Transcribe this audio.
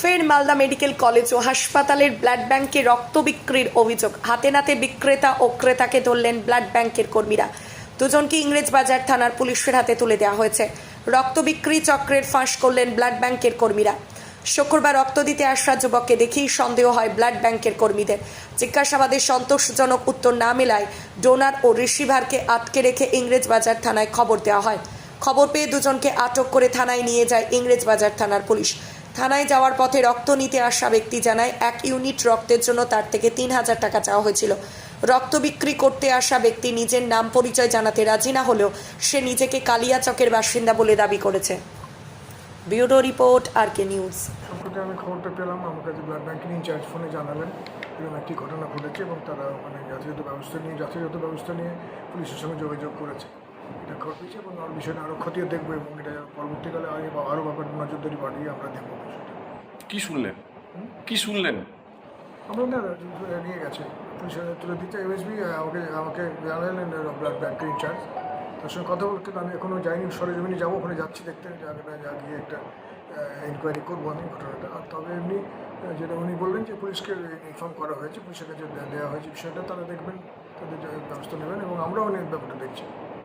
ফের Malda medical college ও হাসপাতালের blood ব্যাংকে রক্ত বিক্রির অভিযোগ। হাতে নাতে বিক্রেতা ও ক্রেতাকে ধরলেন ব্লাড ব্যাংকের কর্মীরা। দুজনকে ইংরেজ বাজার থানার পুলিশের হাতে তুলে দেওয়া হয়েছে। রক্ত বিক্রি চক্রের ফাঁস করলেন ব্লাড ব্যাংকের কর্মীরা। শুক্রবার রক্ত দিতে আসা যুবককে দেখেই সন্দেহ হয় ব্লাড ব্যাংকের কর্মীদের। জিজ্ঞাসাবাদে সন্তোষজনক উত্তর না মেলায় ডোনার ও রিসিভারকে আটকে রেখে ইংরেজ বাজার থানায় খবর দেওয়া হয়। খবর পেয়ে দুজনকে আটক করে থানায় নিয়ে যায় ইংরেজ বাজার থানার পুলিশ। থানায় যাওয়ার পথে রক্ত নিতে আসা ব্যক্তি জানায়, এক ইউনিট রক্তের জন্য তার থেকে তিন হাজার টাকা চাওয়া হয়েছিল। রক্ত বিক্রি করতে আসা ব্যক্তি নিজের নাম পরিচয় জানাতে রাজি না হলেও সে নিজেকে কালিয়াচকের বাসিন্দা বলে দাবি করেছে। Bureau report R K news আমি খবরটা পেলাম, আমার কাছে ব্লাড ব্যাংকের ইনচার্জ ফোনে জানালেন। এরকম একটি ঘটনা ঘটেছে এবং তারা মানে যথাযথ ব্যবস্থা নিয়ে যথাযথ ব্যবস্থা নিয়ে পুলিশের সঙ্গে যোগাযোগ করেছে। এটা ঘটেছে এবং আর বিষয়টা আরও খতিয়ে দেখব এবং এটা পরবর্তীকালে আরও আরও ব্যাপার নজরদারি বাড়িয়ে আমরা দেখব বিষয়টা। কি শুনলেন? কি শুনলেন? আমরা না নিয়ে গেছে। পুলিশের তুলে দিতে এমএসবি আমাকে আমাকে জানালেন ব্লাড ব্যাংকের ইনচার্জ তার সঙ্গে কথা বলতে আমি এখনও যাইনি সরেজমিনে যাব ওখানে যাচ্ছি দেখতে জায়গাটা যা গিয়ে একটা ইনকোয়ারি করব আমি ঘটনাটা। আর তবে এমনি যেটা উনি বললেন যে পুলিশকে ইনফর্ম করা হয়েছে পুলিশের কাছে দেওয়া হয়েছে বিষয়টা তারা দেখবেন তাদের ব্যবস্থা নেবেন এবং আমরাও অনেক ব্যাপারটা দেখছি।